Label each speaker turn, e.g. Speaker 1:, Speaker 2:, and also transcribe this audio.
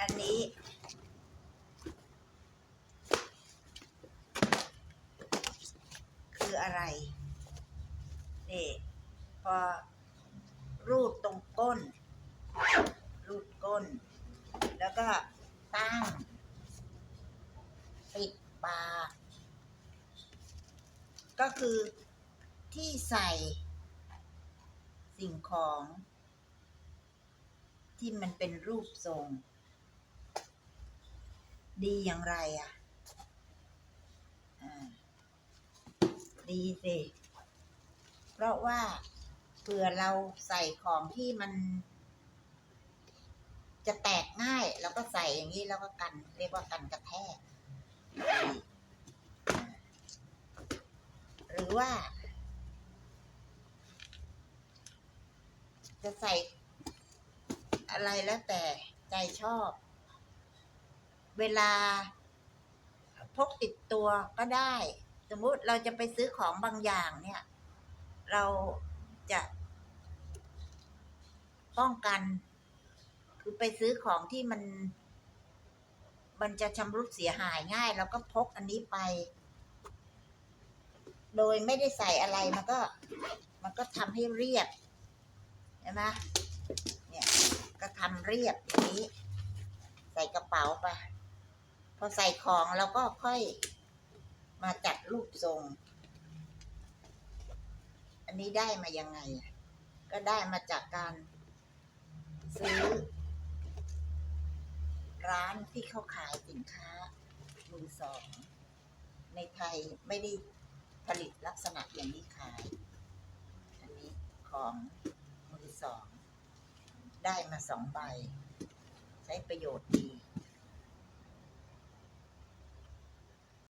Speaker 1: อันนี้ คืออะไร นี่ พอรูดตรงก้น รูดก้น แล้วก็ตั้ง ปิดปากก็คือที่ใส่สิ่งของที่มันเป็นรูปทรง ดีอย่างไรอะดีสิเพราะว่าเผื่อเราใส่ของที่มัน จะแตกง่าย แล้วก็ใส่อย่างนี้แล้วก็กัน เรียกว่ากันกระแทก หรือว่า จะใส่อะไรแล้วแต่ใจชอบ เวลา พกติดตัวก็ได้ สมมุติเราจะไปซื้อของบางอย่างเนี่ย เราจะป้องกัน คือไปซื้อของที่มัน มันจะชำรุดเสียหายง่ายเราก็พกอันนี้ไป โดยไม่ได้ใส่อะไรมันก็ มันก็ทำให้เรียบใช่ไหมเนี่ยก็ทำเรียบอย่างนี้ ใส่กระเป๋าไป พอใส่ของเราก็ค่อยมาจัดรูปทรง อันนี้ได้มายังไง ก็ได้มาจากการซื้อ ร้านที่เขาขายสินค้ามือสอง ในไทยไม่ได้ผลิตลักษณะอย่างนี้ขาย อันนี้ของมือสอง ได้มาสองใบ ใช้ประโยชน์ดี